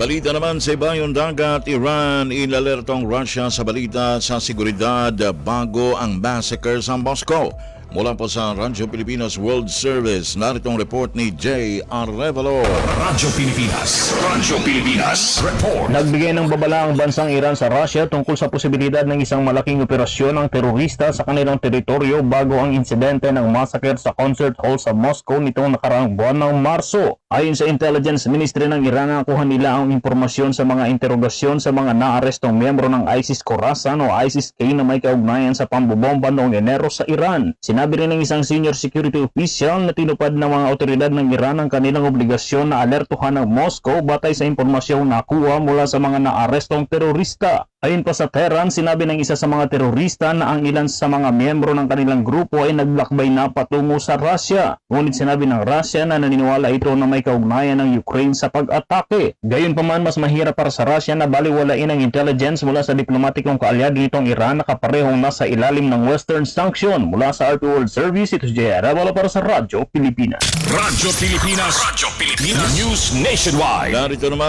Balita naman sa ibayong dagat, Iran inalertong Russia sa balita sa seguridad bago ang massacre sa Moscow. Mula po sa Radyo Pilipinas World Service, narito ang report ni J. Arevalo. Radyo Pilipinas. Radyo Pilipinas. Report. Nagbigay ng babala ang bansang Iran sa Russia tungkol sa posibilidad ng isang malaking operasyon ng terorista sa kanilang teritoryo bago ang insidente ng massacre sa concert hall sa Moscow nitong nakaraang buwan ng Marso. Ayon sa Intelligence Ministry ng Iran, nakuha nila ang impormasyon sa mga interogasyon sa mga naarestong miyembro ng ISIS Khorasan o ISIS-K na may kaugnayan sa pambobomba noong Enero sa Iran. Sinabi rin ng isang senior security official na tinupad ng mga otoridad ng Iran ang kanilang obligasyon na alertuhan ng Moscow batay sa impormasyong nakuha mula sa mga naarestong terorista. Ayon pa sa Tehran, sinabi ng isa sa mga terorista na ang ilan sa mga miyembro ng kanilang grupo ay naglakbay na patungo sa Russia. Ngunit sinabi ng Russia na naniniwala ito na may kaugnayan ng Ukraine sa pag-atake. Gayunpaman, mas mahirap para sa Russia na baliwalain ang intelligence mula sa diplomatikong kaalyado nitong Iran na kaparehong nasa ilalim ng Western sanction. Mula sa RT World Service, ito si Jay Arevalo para sa Radyo Pilipinas. Radyo Pilipinas. Radyo Pilipinas. News Nationwide. Narito naman